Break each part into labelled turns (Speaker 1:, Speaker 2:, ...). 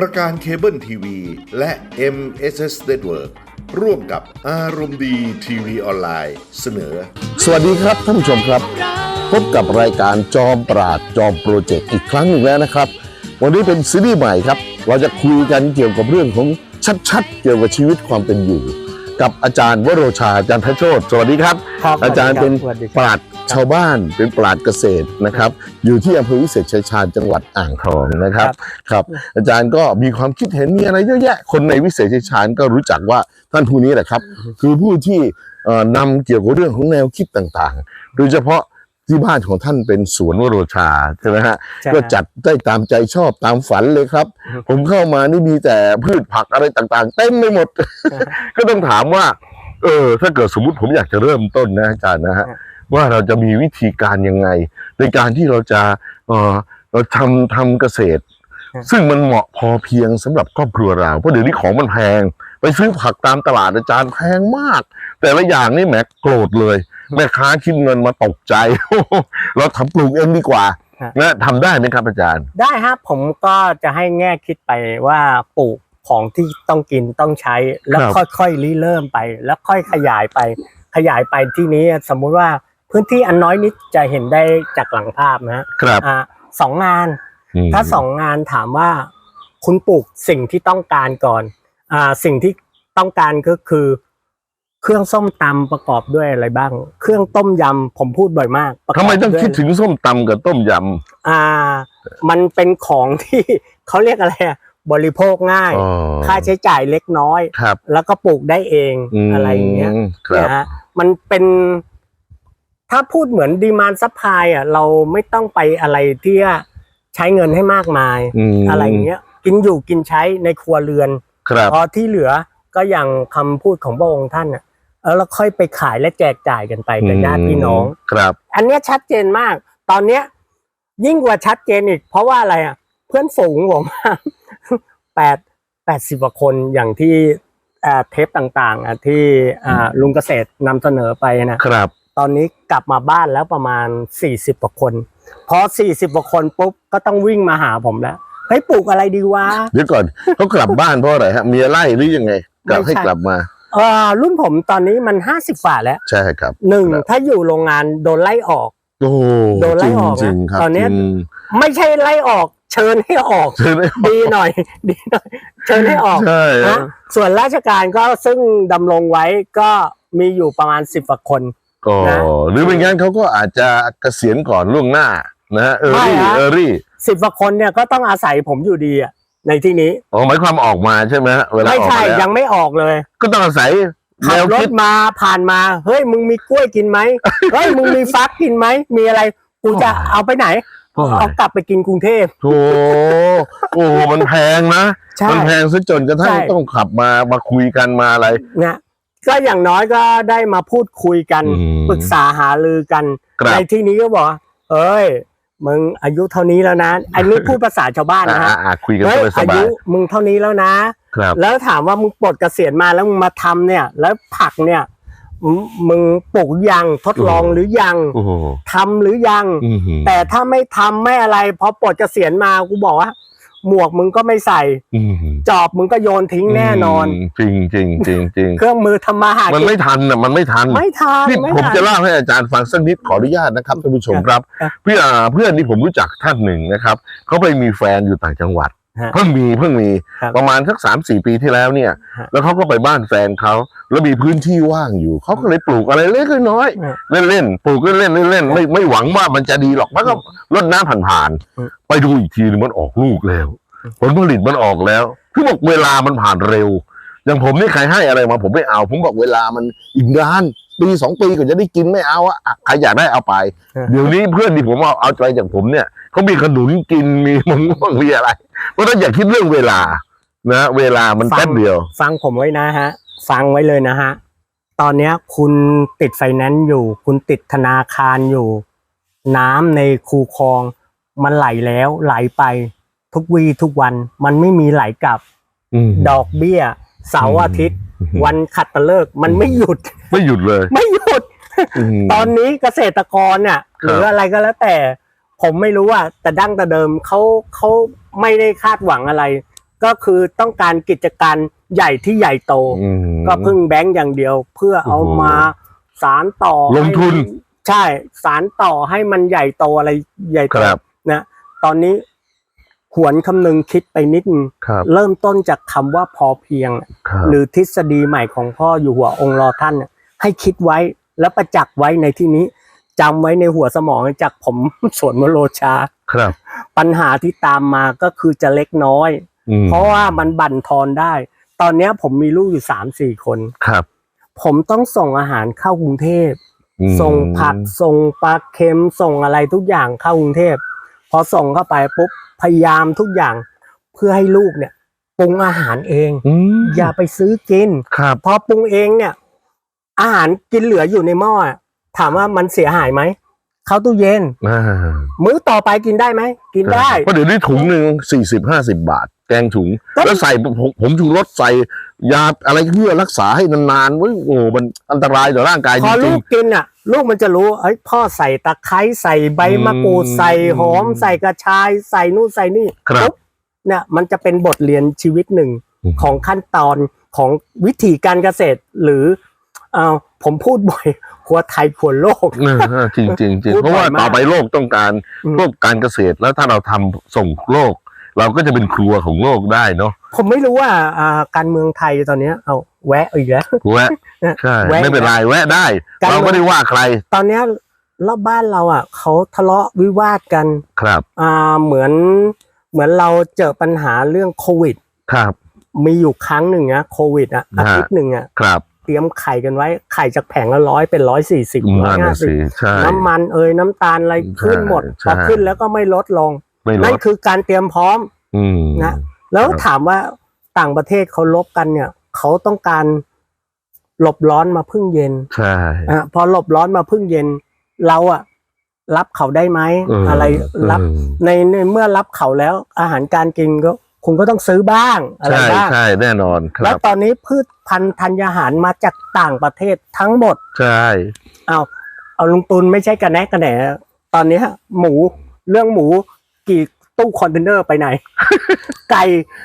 Speaker 1: ประการเคเบิลทีวีและ MSS Network ร่วมกับอารมณ์ดีทีวีออนไลน์เสนอ
Speaker 2: สวัสดีครับท่านผู้ชมครับ พบกับรายการจอมปราดจอมโปรเจกต์อีกครั้งหนึ่งแล้วนะครับ วันนี้เป็นซีรีส์ใหม่ครับ เราจะคุยกันเกี่ยวกับเรื่องของชัดๆ เกี่ยวกับชีวิตความเป็นอยู่ กับอาจารย์วโรชาอาจารย์พระโชตสวัสดีครับ
Speaker 3: ครับ
Speaker 2: อาจารย์เป็น
Speaker 3: สวัสดี
Speaker 2: ป
Speaker 3: ครับ
Speaker 2: ราดชาวบ้านเป็นปราดเกษตรนะครับ อยู่ที่อำเภอวิเศษชัยชาญจังหวัดอ่างทองนะครับครับ อาจารย์ก็มีความคิดเห็นมีอะไรเยอะแยะ คนในวิเศษชัยชาญก็รู้จักว่าท่านผู้นี้แหละครับ คือผู้ที่เอ่อนำเกี่ยวกับเรื่องของแนวคิดต่างๆ โดยเฉพาะ ที่บ้านของท่านเป็นสวนวโรชาใช่ไหมฮะ
Speaker 3: ใช่
Speaker 2: ก็จัดได้ตามใจชอบตามฝันเลยครับ ผมเข้ามานี่มีแต่พืชผักอะไรต่างๆ เต็มไปหมด ก็ต้องถามว่า เออ ถ้าเกิดสมมุติผมอยากจะเริ่มต้นนะอาจารย์นะฮะว่าเราจะมีวิธีการยังไง ในการที่เราจะเออเราทำทำเกษตร
Speaker 3: ครับ
Speaker 2: ซึ่งมันเหมาะพอเพียงสำหรับครอบครัวเราเพราะเดี๋ยวนี้ของมันแพง ไปซื้อผักตามตลาดอาจารย์แพงมาก แต่ละอย่างนี่แหมโกรธเลย แม่ค้าคิดเงินมาตกใจ เราทำปลูกเองดีกว่า
Speaker 3: ครับ
Speaker 2: นะทำได้ไหมครับอาจารย์
Speaker 3: ได้ครับผมก็จะให้แง่คิดไปว่าปลูกของที่ต้องกินต้องใช้ แล้ว
Speaker 2: ครับ
Speaker 3: ค่อยๆริเริ่มไป แล้วค่อยขยายไป ขยายไปที่นี้สมมุติว่าพื้นที่อันน้อยนิดจะเห็นได้จากหลังภาพนะฮะ
Speaker 2: ครับ
Speaker 3: อ่าสองงาน
Speaker 2: ม
Speaker 3: ถ้าสองงานถามว่าคุณปลูกสิ่งที่ต้องการก่อนอ่าสิ่งที่ต้องการก็คือ เครื่องส้มตำประกอบด้วยอะไรบ้าง เครื่องต้มยำผมพูดบ่อยมากประกบ
Speaker 2: ทำไมต้อง
Speaker 3: ด้วย
Speaker 2: คิดถึงส้มตำกับต้มย
Speaker 3: อ่า มันเป็นของที่เขาเรียกอะไรอะบริโภคง่ายำ
Speaker 2: อ๋อ
Speaker 3: ค่าใช้จ่ายเล็กน้อย
Speaker 2: ครับ
Speaker 3: แล้วก็ปลูกได้เอง
Speaker 2: ม
Speaker 3: อะไรอย่างเงี้ย
Speaker 2: ครั
Speaker 3: เนี่
Speaker 2: บ
Speaker 3: ยฮะมันเป็น ถ้าพูดเหมือนดีมานซัพพลายอะ เราไม่ต้องไปอะไรที่จะใช้เงินให้มากมาย
Speaker 2: ม
Speaker 3: อะไรอย่างเงี้ย กินอยู่กินใช้ในครัวเรือน
Speaker 2: ครับ
Speaker 3: พอที่เหลือก็อย่างคำพูดของพระองค์ท่านอะเออ แล้วค่อยไปขายและแจกจ่ายกันไปกับญาติพี่น้อง
Speaker 2: ครับ
Speaker 3: อันเนี้ยชัดเจนมาก ตอนเนี้ย ยิ่งกว่าชัดเจนอีก เพราะว่าอะไรอะ เพื่อนฝูงผมแปดแปดสิบกว่าคนอย่างที่อ่าเทปต่างๆอะที่อ่าลุงเกษตรนำเสนอไปนะครับ ตอนนี้กลับมาบ้านแล้วประมาณสี่สิบกว่าคน พอสี่สิบกว่าคนปุ๊บก็ต้องวิ่งมาหาผมแล้วเฮ้ยปลูกอะไรดีวะ
Speaker 2: เดี๋ยวก่อนเขากลับบ้านเพราะอะไรฮะเมียไล่หรือยังไงกลับ
Speaker 3: ไม่ใช่
Speaker 2: ให้กลับมา
Speaker 3: เออรุ่นผมตอนนี้มันห้าสิบฝ่าแล้ว
Speaker 2: ใช่ครับ
Speaker 3: หนึ่ง
Speaker 2: ครับ
Speaker 3: ถ้าอยู่โรงงานโดนไล่ออก
Speaker 2: โอ้โห
Speaker 3: โดนไล่
Speaker 2: จริง
Speaker 3: ออกนะ
Speaker 2: จริงครับ
Speaker 3: ตอนเนี้ย
Speaker 2: จริง
Speaker 3: ไม่ใช่ไล่ออก เชิญให้ออก
Speaker 2: ใช่ไหม
Speaker 3: ดีหน่อยดีหน่อยเชิญให้ออก
Speaker 2: ใช่
Speaker 3: นะส่วนราชการก็ซึ่งดำรงไว้ก็มีอยู่ประมาณสิบกว่าคน
Speaker 2: ก็
Speaker 3: นะ
Speaker 2: หรือไม่งั้นเขาก็อาจจะเกษียณก่อนล่วงหน้านะฮะเออ
Speaker 3: ไม่
Speaker 2: รี่
Speaker 3: ฮะ
Speaker 2: เออรี่
Speaker 3: สิบกว่าคนเนี่ยก็ต้องอาศัยผมอยู่ดีอะ ในที่นี้
Speaker 2: อ๋อหมายความออกมาใช่ไหมฮะเวลา
Speaker 3: ไม่
Speaker 2: ออก
Speaker 3: ใช่
Speaker 2: มาแล้ว
Speaker 3: ยังไม่ออกเลย
Speaker 2: ก็ต้องอาศัยแน
Speaker 3: ขับ
Speaker 2: ว
Speaker 3: ร
Speaker 2: คิ
Speaker 3: ถ
Speaker 2: ด
Speaker 3: มาผ่านมาเฮ้ยมึงมีกล้วยกินไหมเฮ้ยมึงมีฟักกินไหมมีอะไรกูจะเอาไปไหน
Speaker 2: โอ้ย
Speaker 3: เอากลับไปกินกรุงเทพ
Speaker 2: โถโอ้โหมันแพงนะ
Speaker 3: ใช่
Speaker 2: มันแพงซะจนกระทั่ง
Speaker 3: ใช่
Speaker 2: ต้องขับมามาคุยกันมาอะไร
Speaker 3: เนี่ยก็อย่างน้อยก็ได้มาพูดคุยกัน
Speaker 2: อืม
Speaker 3: ปรึกษาหารือกัน
Speaker 2: ครับ
Speaker 3: ในที่นี้ก็บอกว่าเอ้ย มึงอายุเท่านี้แล้วนะ อันนี้พูดภาษาชาวบ้าน
Speaker 2: อ่า
Speaker 3: นะฮะ
Speaker 2: อ่าคุยกัน
Speaker 3: เฮ้ย
Speaker 2: ส
Speaker 3: อา
Speaker 2: บา
Speaker 3: ยุ
Speaker 2: ย
Speaker 3: มึงเท่านี้แล้วนะ
Speaker 2: ๆครับ
Speaker 3: แล้วถามว่ามึงปลดเกษียณมาแล้วมึงมาทำเนี่ย แล้วผักเนี่ยมึงมึงปลูกยังทดลองหรือยัง
Speaker 2: โอ้โห
Speaker 3: ทำหรือยัง
Speaker 2: อื้อหือ
Speaker 3: แต่ถ้าไม่ทำไม่อะไรพอปลดเกษียณมากูบอกว่า หมวกมึงก็ไม่ใส่
Speaker 2: อื้อหือ
Speaker 3: จอบมึงก็โยนทิ้งแน่นอน
Speaker 2: จริงจริงจริงจริง
Speaker 3: เครื่องมือทำมาหา
Speaker 2: มัน
Speaker 3: กิน
Speaker 2: ไม่ทันอะมันไม่ทัน
Speaker 3: ไม่ทาน
Speaker 2: นี่
Speaker 3: ไม่
Speaker 2: ผม
Speaker 3: ทาน
Speaker 2: จะเล่าให้อาจารย์ฟังสักนิดขออนุญาตนะครับท่านผู้ชมครับ
Speaker 3: ครับ
Speaker 2: เพื่อนเพื่อนที่ผมรู้จักท่านหนึ่งนะครับเขาไปมีแฟนอยู่ต่างจังหวัด
Speaker 3: ฮะ
Speaker 2: เพิ่งมีเพิ่งมี
Speaker 3: ครับ
Speaker 2: ประมาณสักสามสี่ปีที่แล้วเนี่ย
Speaker 3: ฮะ
Speaker 2: แล้วเขาก็ไปบ้านแฟนเขาแล้วมีพื้นที่ว่างอยู่เขาก็เลยปลูกอะไรเล็กๆน้อย
Speaker 3: ฮะ
Speaker 2: ๆเล่นๆปลูกเล่นๆเล่นๆไม่ไม่หวังว่ามันจะดีหรอกมันก็รดน้ำผ่าน
Speaker 3: อืม
Speaker 2: ๆไปดูอีกทีนึงมันออกลูกแล้วผลผลิตมันออกแล้วคือบอกเวลามันผ่านเร็ว อย่างผมนี่ใครให้อะไรมา ผมไม่เอา ผมบอกเวลามันอีกนานปีสองปีก็จะได้กินไม่เอาอะอะใครอยากได้เอาไป
Speaker 3: ฮะ
Speaker 2: เดี๋ยวนี้เพื่อนที่ผมเอาเอาใจจากผมเนี่ยเขามีขนุนกินมีมะม่วงมีอะไร เพราะฉะนั้นอย่าคิดเรื่องเวลานะเวลามัน
Speaker 3: ฟัง
Speaker 2: แป๊บเดียว
Speaker 3: ฟังผมไว้นะฮะ ฟังไว้เลยนะฮะ ตอนเนี้ยคุณติดไฟแนนซ์อยู่ คุณติดธนาคารอยู่ น้ำในคูคลอง มันไหลแล้วไหลไปทุกวีทุกวัน มันไม่มีไหลกลับ
Speaker 2: อืม
Speaker 3: ดอกเบี้ย เสาร์อาทิตย์วันขัดตะเลิกมันไม่หยุด
Speaker 2: ไม่หยุดเลย
Speaker 3: ไม่หยุด
Speaker 2: ม
Speaker 3: ตอนนี้เกษตรกรเนี่ย
Speaker 2: ครับ
Speaker 3: หรืออะไรก็แล้วแต่ ผมไม่รู้ว่าแต่ดั้งแต่เดิมเขาเขา ไม่ได้คาดหวังอะไร ก็คือต้องการกิจการใหญ่ที่ใหญ่โต
Speaker 2: อืม
Speaker 3: ก็พึ่งแบงก์อย่างเดียว เพื่อเอา
Speaker 2: โอ้โห
Speaker 3: มาสารต่อ
Speaker 2: ลงทุน
Speaker 3: ให้มัใช่สารต่อให้มันใหญ่โตอะไรใหญ่โต
Speaker 2: ครับ
Speaker 3: นะตอนนี้หวนคำนึงคิดไปนิดนึง
Speaker 2: ครับ
Speaker 3: เริ่มต้นจากคำว่าพอเพียง
Speaker 2: ครับ
Speaker 3: หรือทฤษฎีใหม่ของพ่ออยู่หัวองค์รอท่านน่ะให้คิดไว้และประจักษ์ไว้ในที่นี้ จำไว้ในหัวสมองจากผมสวนมโลชา
Speaker 2: ครับ
Speaker 3: ปัญหาที่ตามมาก็คือจะเล็กน้อย
Speaker 2: อืม
Speaker 3: เพราะว่ามันบั่นทอนได้ ตอนเนี้ยผมมีลูกอยู่สามสี่คน
Speaker 2: ครับ
Speaker 3: ผมต้องส่งอาหารเข้ากรุงเทพ
Speaker 2: อืม
Speaker 3: ส่งผักส่งปลาเค็มส่งอะไรทุกอย่างเข้ากรุงเทพพอส่งเข้าไปปุ๊บพยายามทุกอย่างเพื่อให้ลูกเนี่ยปรุงอาหารเอง
Speaker 2: อืม
Speaker 3: อย่าไปซื้อกิน
Speaker 2: ครับ
Speaker 3: พอปรุงเองเนี่ย อาหารกินเหลืออยู่ในหม้ออะ ถามว่ามันเสียหายไหมเข้าตู้เย็น
Speaker 2: อ่า
Speaker 3: มื้อต่อไปกินได้ไหมกินได้
Speaker 2: เพราะเดี๋ยวนี้ถุงหนึ่งสี่สิบห้าสิบาท แกงถุง
Speaker 3: ก็
Speaker 2: แล้วใส่ผมผมชูรสใส่ยาอะไรเพื่อรักษาให้นานๆเว้ยโอ้โหมันอันตรายต่อร่างกาย
Speaker 3: พ
Speaker 2: จ
Speaker 3: อ
Speaker 2: ริ
Speaker 3: ลู
Speaker 2: ง
Speaker 3: กกินอะ ลูกมันจะรู้เอ้ยพ่อใส่ตะไคร้ใส่ใบมะกรูด
Speaker 2: อืม
Speaker 3: ใส่หอม ใส่กระชาย ใส่นู่นใส่นี่
Speaker 2: ครับ
Speaker 3: ปุ๊เนี่ยมันจะเป็นบทเรียนชีวิตหนึ่ง
Speaker 2: อืม
Speaker 3: ของขั้นตอนของวิธีการเกษตรหรือเออผมพูดบ่อย ครัวไทยครัวโลก
Speaker 2: ๆเออจริงๆจริงจริง
Speaker 3: พูด
Speaker 2: เพราะว่า
Speaker 3: บ่อยมาก
Speaker 2: ต่อไปโลกต้องการ
Speaker 3: อืม
Speaker 2: โลกการเกษตรแล้วถ้าเราทำส่งโลก เราก็จะเป็นครัวของโลกได้เนาะ
Speaker 3: ผมไม่รู้ว่าอ่าการเมืองไทยตอนเนี้ยเอาแวะอีกแล้ว
Speaker 2: แวะใช่
Speaker 3: แวะ
Speaker 2: ไม่เป็นไรแวะได้
Speaker 3: การ
Speaker 2: เราไม่ได้ว่าใคร
Speaker 3: ตอนเนี้ยรอบบ้านเราอะเขาทะเลาะวิวาทกัน
Speaker 2: ครับ
Speaker 3: อ่าเหมือนเหมือนเราเจอปัญหาเรื่องโควิด
Speaker 2: ครับ
Speaker 3: มีอยู่ครั้งหนึ่งนะโควิดอะ
Speaker 2: ฮะ
Speaker 3: อาทิตย์หนึ่งอะ
Speaker 2: ครับ
Speaker 3: เตรียมไข่กันไว้ไข่จากแผงละร้อยเป็นร้อยสี่สิบร้อ
Speaker 2: นั่
Speaker 3: ย
Speaker 2: น
Speaker 3: ห้า
Speaker 2: น่ะ
Speaker 3: สิบ
Speaker 2: สิใช่
Speaker 3: น้ำมันเอ่ยน้ำตาลอะไรขึ้นหมด
Speaker 2: ใช่
Speaker 3: พอขึ้นแล้วก็ไม่ลดลง
Speaker 2: ไม่ล
Speaker 3: นั่น
Speaker 2: ด
Speaker 3: คือการเตรียมพร้อม
Speaker 2: อืม
Speaker 3: นะแล้ว
Speaker 2: ครับ
Speaker 3: ถามว่าต่างประเทศเขาลบกันเนี่ยเขาต้องการหลบร้อนมาพึ่งเย็น
Speaker 2: ใช่
Speaker 3: อะพอหลบร้อนมาพึ่งเย็น เราอะรับเขาได้ไหม
Speaker 2: เอะ
Speaker 3: ไรรับ
Speaker 2: เออ
Speaker 3: ในในเมื่อรับเขาแล้วอาหารการกินก็ คุณก็ต้องซื้อบ้างอะไร
Speaker 2: ใช่
Speaker 3: บ้าง
Speaker 2: ใช่แน่นอนค
Speaker 3: แล้
Speaker 2: รั
Speaker 3: ว
Speaker 2: บ
Speaker 3: ตอนนี้พืชพันธุ์ธัญญาหารมาจากต่างประเทศทั้งหมด
Speaker 2: ใช่
Speaker 3: เอาเอาลุงตุนไม่ใช่กระแนะกระแหนตอนนี้หมูเรื่องหมูกี่ตู้คอนเทนเนอร์ไปไหน ไก่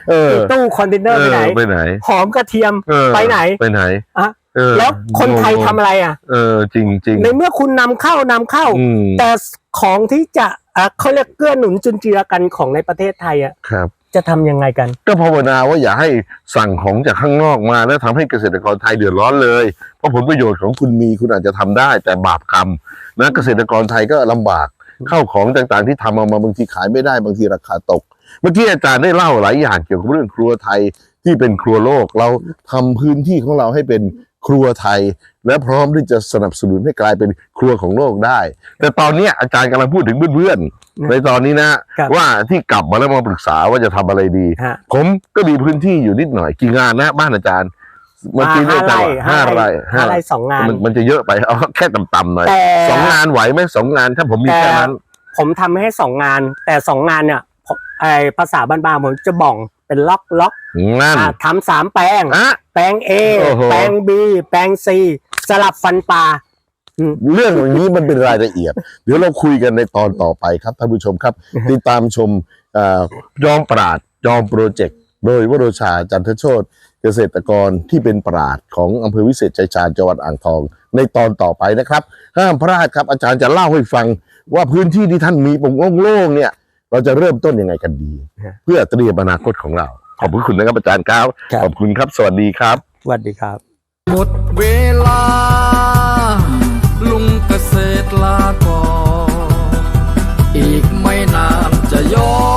Speaker 2: เออ
Speaker 3: กี่ตู้คอนเทนเนอร์ไปไหน
Speaker 2: ไปไหน
Speaker 3: หอมกระเทียม
Speaker 2: เออ
Speaker 3: ไปไหน
Speaker 2: ไปไหน
Speaker 3: อะ
Speaker 2: เออ
Speaker 3: แล้วคนไทยทำอะไรอะ
Speaker 2: เออจริงจริง
Speaker 3: ในเมื่อคุณนำเข้านำเข้า
Speaker 2: อืม
Speaker 3: แต่ของที่จะอะเขาเรียกเกื้อหนุนจุนเจือกันของในประเทศไทยอะ
Speaker 2: ครับ
Speaker 3: จะทำยังไงกัน
Speaker 2: ก็ภาวนาว่าอย่าให้สั่งของจากข้างนอกมา แล้วทำให้เกษตรกรไทยเดือดร้อนเลย เพราะผลประโยชน์ของคุณมีคุณอาจจะทำได้แต่บาปกรรมนะเกษตรกรไทยก็ลำบากเข้าของต่างๆที่ทำออกมาบางทีขายไม่ได้บางทีราคาตก เมื่อกี้อาจารย์ได้เล่าหลายอย่างเกี่ยวกับเรื่องครัวไทยที่เป็นครัวโลกเราทำพื้นที่ของเราให้เป็น ครัวไทย และพร้อมที่จะสนับสนุนให้กลายเป็นครัวของโลกได้ แต่ตอนเนี้ยอาจารย์กำลังพูดถึงเพื่อนๆในตอนนี้นะ
Speaker 3: ครับ
Speaker 2: ว่าที่กลับมาแล้วมาปรึกษาว่าจะทำอะไรดี
Speaker 3: ฮะ
Speaker 2: ผมก็มีพื้นที่อยู่นิดหน่อยกี่งานนะ บ้านอาจารย์เมื่อกี้เนี่ย
Speaker 3: ห้า
Speaker 2: อาจาร
Speaker 3: ไร่
Speaker 2: ย์บอกห้าไร่
Speaker 3: ห้าไร่สองงาน
Speaker 2: มันมันจะเยอะไปเอาแค่ต่ำๆหน่อย
Speaker 3: แต่
Speaker 2: สองงานไหวไหมสองงานถ้าผมมี
Speaker 3: แต่
Speaker 2: แค่นั้น
Speaker 3: ผมทำให้สองงาน แต่สองงานเนี่ยผมไอภาษาบ้านๆผมจะบ่อง เป็นล็อกล็อก
Speaker 2: นั่น
Speaker 3: อะทำสามแปลง
Speaker 2: อะ
Speaker 3: แปลง A
Speaker 2: โอ้โห
Speaker 3: แปลง B แปลง C สลับฟันปลา
Speaker 2: เรื่องอย่างนี้มันเป็นรายละเอียด เดี๋ยวเราคุยกันในตอนต่อไปครับท่านผู้ชมครับ ติดตามชมเอ่อจอมปราดจอมโปรเจกต์ โดยวโรชาจันทโชตเกษตรกรที่เป็นปราดของอำเภอวิเศษชัยชาญจังหวัดอ่างทอง ในตอนต่อไปนะครับห้ามพลาดครับอาจารย์จะเล่าให้ฟังว่าพื้นที่ที่ท่านมีปงโล่งๆเนี่ย เราจะเริ่มต้นยังไงกันดี เพื่อเตรียมอนาคตของเรา ขอบคุณนะครับอาจารย์ครับ ขอบคุณครับ สวัสดีครับ
Speaker 3: สวัสดีครับ
Speaker 4: หมดเวลา ลุงเกษตรลาก่อนอีกไม่นานจะย้อน